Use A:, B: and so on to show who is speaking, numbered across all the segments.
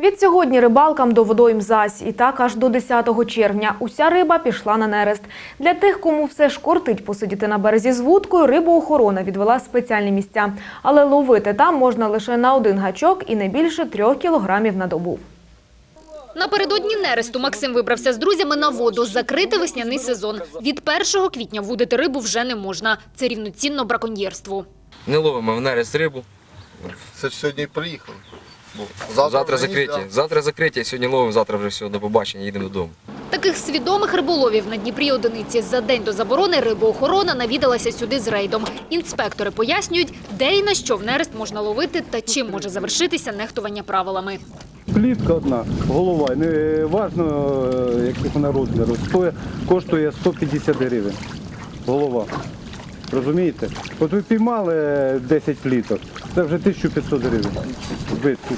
A: Від сьогодні рибалкам до водойм зась. І так аж до 10 червня. Уся риба пішла на нерест. Для тих, кому все ж кортить посидіти на березі з вудкою, рибоохорона відвела спеціальні місця. Але ловити там можна лише на один гачок і не більше трьох кілограмів на добу.
B: Напередодні нересту Максим вибрався з друзями на воду. Закрити весняний сезон. Від 1 квітня вудити рибу вже не можна. Це рівноцінно браконьєрству.
C: Не ловимо в нерест рибу.
D: Це ж сьогодні приїхали. Бо
C: Завтра,
D: ні,
C: закриття. Завтра закриття, сьогодні ловимо, завтра вже все, до побачення, їдемо додому.
B: Таких свідомих риболовів на Дніпрі одиниці за день до заборони рибоохорона навідалася сюди з рейдом. Інспектори пояснюють, де і на що в нерест можна ловити та чим може завершитися нехтування правилами.
E: Плітка одна, голова, не важно, е, яких вона розміру, коштує 150 гривень. Голова. Розумієте? От ви піймали 10 пліток, це вже 1500 гривень. збитку.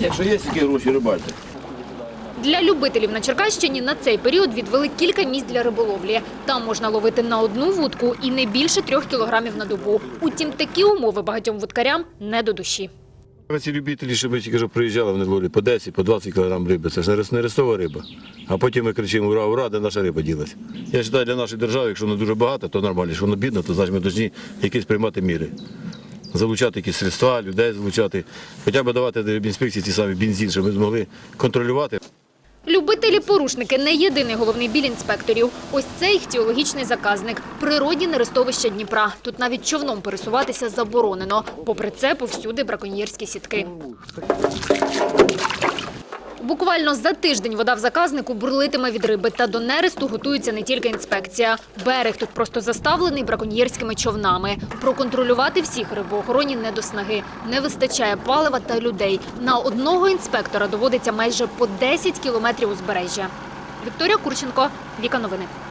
F: Якщо є такі гроші, рибальте.
B: Для любителів на Черкащині на цей період відвели кілька місць для риболовлі. Там можна ловити на одну вудку і не більше трьох кілограмів на добу. Утім, такі умови багатьом вудкарям не до душі.
F: Ці любителі, ми тільки приїжджали, вони ловили по 10, по 20 кг риби. Це ж не рестова риба. А потім ми кричимо ура, ура, де наша риба ділась. Я вважаю, для нашої держави, якщо воно дуже багато, то нормально. Якщо воно бідно, то значить ми повинні якісь приймати міри. Залучати якісь средства, людей залучати, хоча б давати інспекції ті самі бензин, щоб ми змогли контролювати.
B: Любителі-порушники не єдиний головний біль інспекторів. Ось це їх теологічний заказник – природні нерестовища Дніпра. Тут навіть човном пересуватися заборонено. Попри це, повсюди браконьєрські сітки. Буквально за тиждень вода в заказнику бурлитиме від риби. Та до нересту готується не тільки інспекція. Берег тут просто заставлений браконьєрськими човнами. Проконтролювати всіх рибоохороні не до снаги. Не вистачає палива та людей. На одного інспектора доводиться майже по 10 кілометрів узбережжя. Вікторія Курченко, Віка Новини.